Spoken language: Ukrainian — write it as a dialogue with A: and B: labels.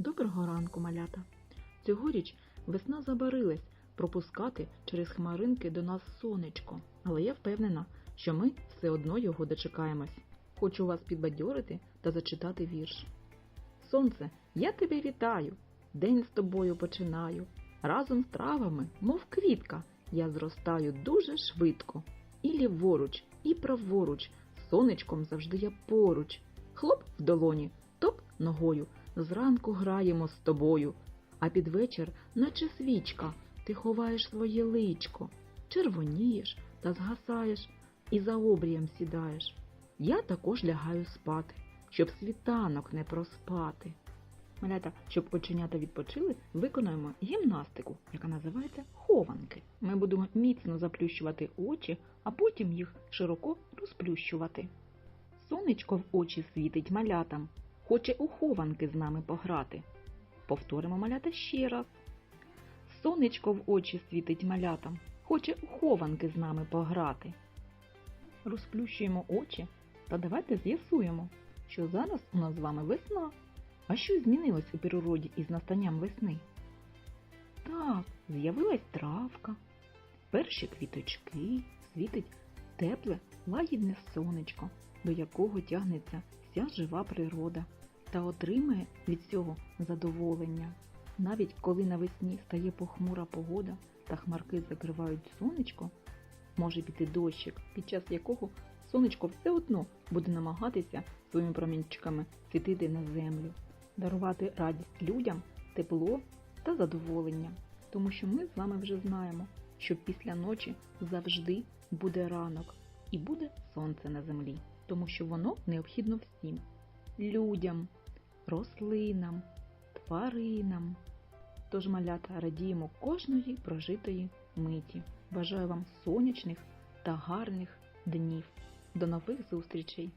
A: Доброго ранку, малята. Цьогоріч весна забарилась пропускати через хмаринки до нас сонечко, але я впевнена, що ми все одно його дочекаємось. Хочу вас підбадьорити та зачитати вірш. Сонце, я тебе вітаю, день з тобою починаю. Разом з травами, мов квітка, я зростаю дуже швидко. І ліворуч, і праворуч, сонечком завжди я поруч. Хлоп в долоні, топ ногою, зранку граємо з тобою. А під вечір, наче свічка, ти ховаєш своє личко, червонієш та згасаєш, і за обрієм сідаєш. Я також лягаю спати, щоб світанок не проспати. Малята, щоб оченята відпочили, виконаємо гімнастику, яка називається хованки. Ми будемо міцно заплющувати очі, а потім їх широко розплющувати. Сонечко в очі світить малятам, хоче у хованки з нами пограти. Повторимо малята ще раз. Сонечко в очі світить малятам, хоче у хованки з нами пограти. Розплющуємо очі та давайте з'ясуємо, що зараз у нас з вами весна. А що змінилось у природі із настанням весни? Так, з'явилась травка, перші квіточки, світить тепле, лагідне сонечко, до якого тягнеться вся жива природа та отримує від цього задоволення. Навіть коли навесні стає похмура погода та хмарки закривають сонечко, може піти дощик, під час якого сонечко все одно буде намагатися своїми промінчиками світити на землю, дарувати радість людям, тепло та задоволення. Тому що ми з вами вже знаємо, що після ночі завжди буде ранок і буде сонце на землі, тому що воно необхідно всім людям, рослинам, тваринам. Тож, малята, радіємо кожної прожитої миті. Бажаю вам сонячних та гарних днів. До нових зустрічей!